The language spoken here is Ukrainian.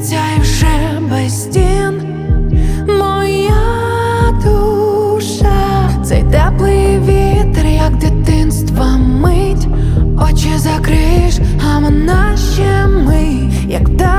серця вже без стін моя душа, цей теплий вітер, як дитинство мить, очі закриш, а вона ще ми, як та.